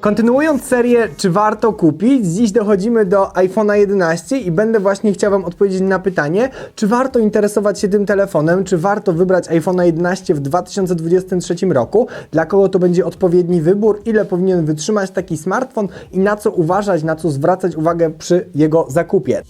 Kontynuując serię, czy warto kupić, dziś dochodzimy do iPhone'a 11 i będę właśnie chciał Wam odpowiedzieć na pytanie, czy warto interesować się tym telefonem, czy warto wybrać iPhone'a 11 w 2023 roku, dla kogo to będzie odpowiedni wybór, ile powinien wytrzymać taki smartfon i na co uważać, na co zwracać uwagę przy jego zakupie.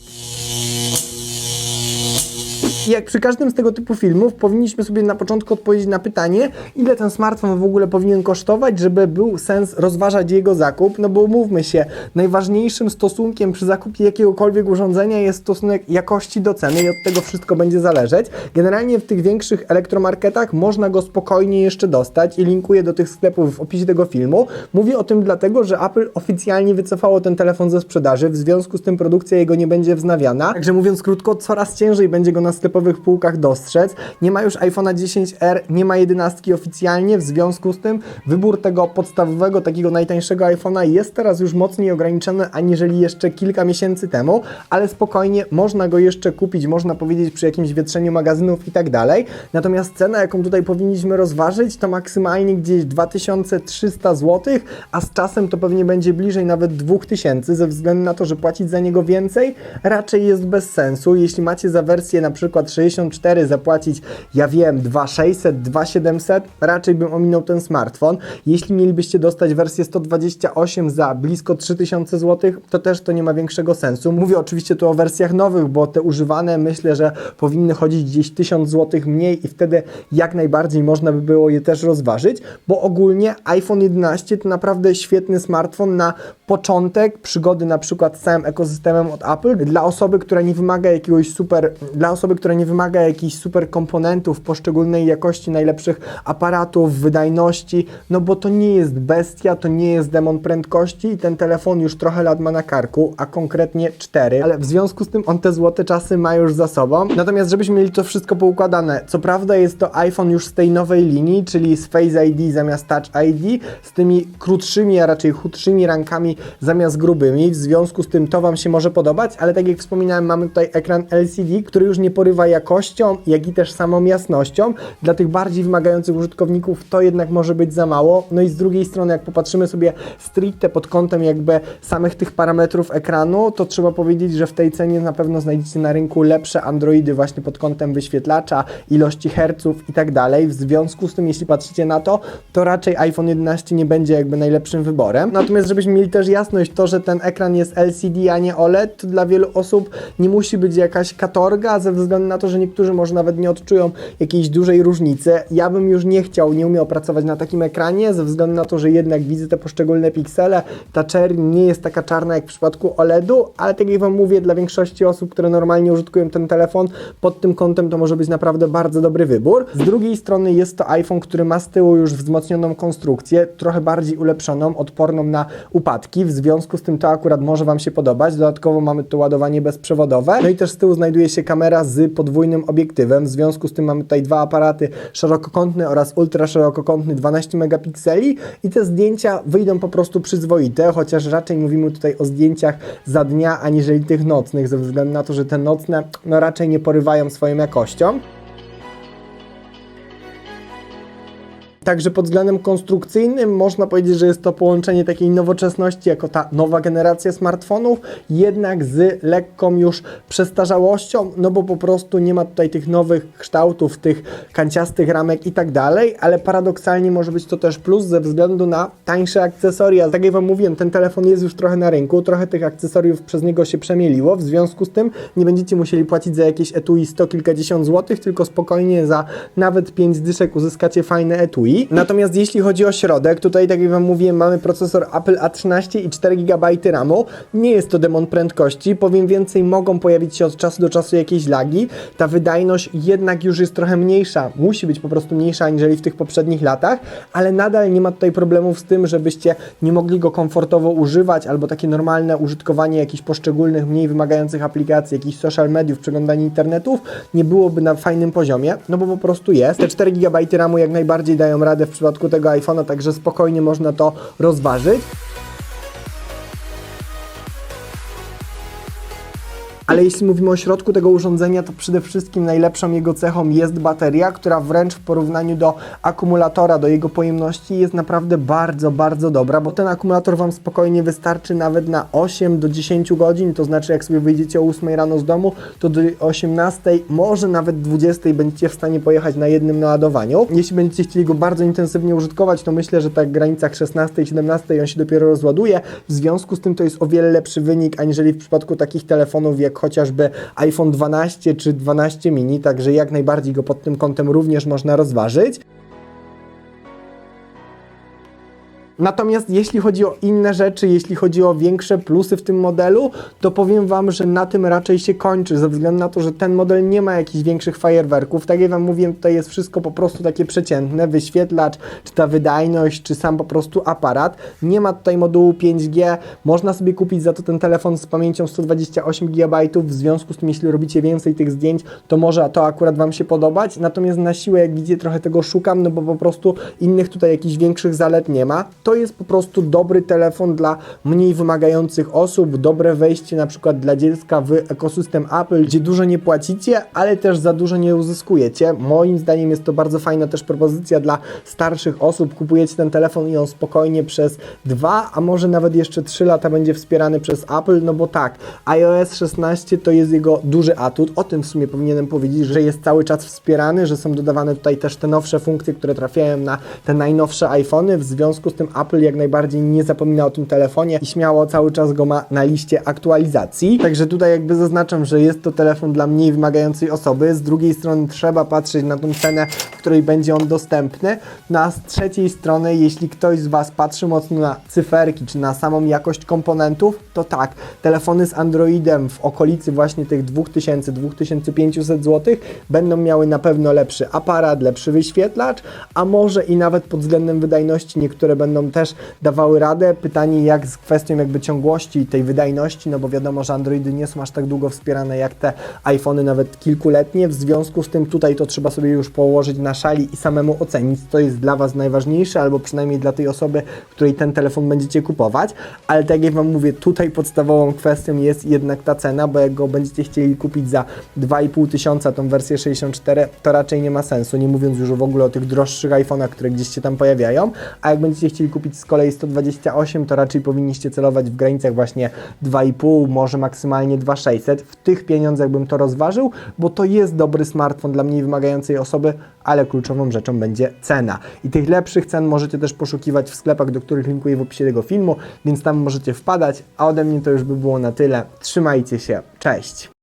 Jak przy każdym z tego typu filmów, powinniśmy sobie na początku odpowiedzieć na pytanie, ile ten smartfon w ogóle powinien kosztować, żeby był sens rozważać jego zakup. No bo umówmy się, najważniejszym stosunkiem przy zakupie jakiegokolwiek urządzenia jest stosunek jakości do ceny i od tego wszystko będzie zależeć. Generalnie w tych większych elektromarketach można go spokojnie jeszcze dostać i linkuję do tych sklepów w opisie tego filmu. Mówię o tym dlatego, że Apple oficjalnie wycofało ten telefon ze sprzedaży, w związku z tym produkcja jego nie będzie wznawiana. Także mówiąc krótko, coraz ciężej będzie go na sklepowych półkach dostrzec. Nie ma już iPhone'a 10R, nie ma 11 oficjalnie, w związku z tym wybór tego podstawowego, takiego najtańszego iPhone'a jest teraz już mocniej ograniczony aniżeli jeszcze kilka miesięcy temu, ale spokojnie można go jeszcze kupić, można powiedzieć przy jakimś wietrzeniu magazynów i tak dalej. Natomiast cena, jaką tutaj powinniśmy rozważyć, to maksymalnie gdzieś 2300 zł, a z czasem to pewnie będzie bliżej nawet 2000, ze względu na to, że płacić za niego więcej raczej jest bez sensu. Jeśli macie za wersję na przykład 64 zapłacić, ja wiem, 2600, 2700, raczej bym ominął ten smartfon. Jeśli mielibyście dostać wersję 128 za blisko 3000 zł, to też to nie ma większego sensu. Mówię oczywiście tu o wersjach nowych, bo te używane myślę, że powinny chodzić gdzieś 1000 zł mniej i wtedy jak najbardziej można by było je też rozważyć, bo ogólnie iPhone 11 to naprawdę świetny smartfon na początek przygody na przykład z całym ekosystemem od Apple. Dla osoby, która nie wymaga jakiegoś super, dla osoby, która nie wymaga jakichś super komponentów, poszczególnej jakości, najlepszych aparatów, wydajności, no bo to nie jest bestia, to nie jest demon prędkości i ten telefon już trochę lat ma na karku, a konkretnie 4, ale w związku z tym on te złote czasy ma już za sobą. Natomiast żebyśmy mieli to wszystko poukładane, co prawda jest to iPhone już z tej nowej linii, czyli z Face ID zamiast Touch ID, z tymi krótszymi, a raczej chudszymi rankami zamiast grubymi, w związku z tym to Wam się może podobać, ale tak jak wspominałem, mamy tutaj ekran LCD, który już nie porywa jakością, jak i też samą jasnością. Dla tych bardziej wymagających użytkowników to jednak może być za mało. No i z drugiej strony, jak popatrzymy sobie stricte pod kątem jakby samych tych parametrów ekranu, to trzeba powiedzieć, że w tej cenie na pewno znajdziecie na rynku lepsze Androidy właśnie pod kątem wyświetlacza, ilości herców i tak dalej. W związku z tym, jeśli patrzycie na to, to raczej iPhone 11 nie będzie jakby najlepszym wyborem. Natomiast żebyśmy mieli też jasność, to, że ten ekran jest LCD, a nie OLED, to dla wielu osób nie musi być jakaś katorga, ze względu na to, że niektórzy może nawet nie odczują jakiejś dużej różnicy. Ja bym już nie chciał, nie umiał pracować na takim ekranie, ze względu na to, że jednak widzę te poszczególne piksele, ta czerń nie jest taka czarna jak w przypadku OLEDu, ale tak jak Wam mówię, dla większości osób, które normalnie użytkują ten telefon, pod tym kątem to może być naprawdę bardzo dobry wybór. Z drugiej strony jest to iPhone, który ma z tyłu już wzmocnioną konstrukcję, trochę bardziej ulepszoną, odporną na upadki, w związku z tym to akurat może Wam się podobać. Dodatkowo mamy to ładowanie bezprzewodowe, no i też z tyłu znajduje się kamera z podwójnym obiektywem, w związku z tym mamy tutaj dwa aparaty szerokokątny oraz ultra szerokokątny 12 megapikseli i te zdjęcia wyjdą po prostu przyzwoite, chociaż raczej mówimy tutaj o zdjęciach za dnia, aniżeli tych nocnych, ze względu na to, że te nocne no raczej nie porywają swoją jakością. Także pod względem konstrukcyjnym można powiedzieć, że jest to połączenie takiej nowoczesności jako ta nowa generacja smartfonów, jednak z lekką już przestarzałością, no bo po prostu nie ma tutaj tych nowych kształtów, tych kanciastych ramek i tak dalej, ale paradoksalnie może być to też plus ze względu na tańsze akcesoria. Tak jak Wam mówiłem, ten telefon jest już trochę na rynku, trochę tych akcesoriów przez niego się przemieliło, w związku z tym nie będziecie musieli płacić za jakieś etui 100 kilkadziesiąt złotych, tylko spokojnie za nawet 5 dyszek uzyskacie fajne etui. Natomiast jeśli chodzi o środek, tutaj tak jak Wam mówiłem, mamy procesor Apple A13 i 4 GB RAMu. Nie jest to demon prędkości, powiem więcej, mogą pojawić się od czasu do czasu jakieś lagi. Ta wydajność jednak już jest trochę mniejsza, musi być po prostu mniejsza aniżeli w tych poprzednich latach, ale nadal nie ma tutaj problemów z tym, żebyście nie mogli go komfortowo używać, albo takie normalne użytkowanie jakichś poszczególnych, mniej wymagających aplikacji, jakichś social mediów, przeglądanie internetów nie byłoby na fajnym poziomie, no bo po prostu jest. Te 4 GB RAMu jak najbardziej dają radę w przypadku tego iPhone'a, także spokojnie można to rozważyć. Ale jeśli mówimy o środku tego urządzenia, to przede wszystkim najlepszą jego cechą jest bateria, która wręcz w porównaniu do akumulatora, do jego pojemności jest naprawdę bardzo, bardzo dobra, bo ten akumulator Wam spokojnie wystarczy nawet na 8 do 10 godzin, to znaczy jak sobie wyjdziecie o 8 rano z domu, to do 18, może nawet 20 będziecie w stanie pojechać na jednym naładowaniu. Jeśli będziecie chcieli go bardzo intensywnie użytkować, to myślę, że tak w granicach 16-17 on się dopiero rozładuje. W związku z tym to jest o wiele lepszy wynik, aniżeli w przypadku takich telefonów jak chociażby iPhone 12 czy 12 mini, także jak najbardziej go pod tym kątem również można rozważyć. Natomiast jeśli chodzi o inne rzeczy, jeśli chodzi o większe plusy w tym modelu, to powiem Wam, że na tym raczej się kończy, ze względu na to, że ten model nie ma jakichś większych fajerwerków. Tak jak Wam mówiłem, tutaj jest wszystko po prostu takie przeciętne, wyświetlacz, czy ta wydajność, czy sam po prostu aparat. Nie ma tutaj modułu 5G, można sobie kupić za to ten telefon z pamięcią 128 GB, w związku z tym, jeśli robicie więcej tych zdjęć, to może to akurat Wam się podobać. Natomiast na siłę, jak widzicie, trochę tego szukam, no bo po prostu innych tutaj jakichś większych zalet nie ma. To jest po prostu dobry telefon dla mniej wymagających osób, dobre wejście na przykład dla dziecka w ekosystem Apple, gdzie dużo nie płacicie, ale też za dużo nie uzyskujecie. Moim zdaniem jest to bardzo fajna też propozycja dla starszych osób. Kupujecie ten telefon i on spokojnie przez dwa, a może nawet jeszcze trzy lata będzie wspierany przez Apple, no bo tak, iOS 16 to jest jego duży atut. O tym w sumie powinienem powiedzieć, że jest cały czas wspierany, że są dodawane tutaj też te nowsze funkcje, które trafiają na te najnowsze iPhony. W związku z tym Apple jak najbardziej nie zapomina o tym telefonie i śmiało cały czas go ma na liście aktualizacji. Także tutaj jakby zaznaczam, że jest to telefon dla mniej wymagającej osoby. Z drugiej strony trzeba patrzeć na tą cenę, w której będzie on dostępny. No a z trzeciej strony, jeśli ktoś z Was patrzy mocno na cyferki, czy na samą jakość komponentów, to tak, telefony z Androidem w okolicy właśnie tych 2000-2500 zł będą miały na pewno lepszy aparat, lepszy wyświetlacz, a może i nawet pod względem wydajności niektóre będą też dawały radę. Pytanie jak z kwestią jakby ciągłości i tej wydajności, no bo wiadomo, że Androidy nie są aż tak długo wspierane jak te iPhony nawet kilkuletnie, w związku z tym tutaj to trzeba sobie już położyć na szali i samemu ocenić, co jest dla Was najważniejsze, albo przynajmniej dla tej osoby, której ten telefon będziecie kupować, ale tak jak Wam mówię, tutaj podstawową kwestią jest jednak ta cena, bo jak go będziecie chcieli kupić za 2,5 tysiąca, tą wersję 64, to raczej nie ma sensu, nie mówiąc już w ogóle o tych droższych iPhone'ach, które gdzieś się tam pojawiają, a jak będziecie chcieli kupić z kolei 128, to raczej powinniście celować w granicach właśnie 2,5, może maksymalnie 2,600. W tych pieniądzach bym to rozważył, bo to jest dobry smartfon dla mniej wymagającej osoby, ale kluczową rzeczą będzie cena. I tych lepszych cen możecie też poszukiwać w sklepach, do których linkuję w opisie tego filmu, więc tam możecie wpadać, a ode mnie to już by było na tyle. Trzymajcie się, cześć!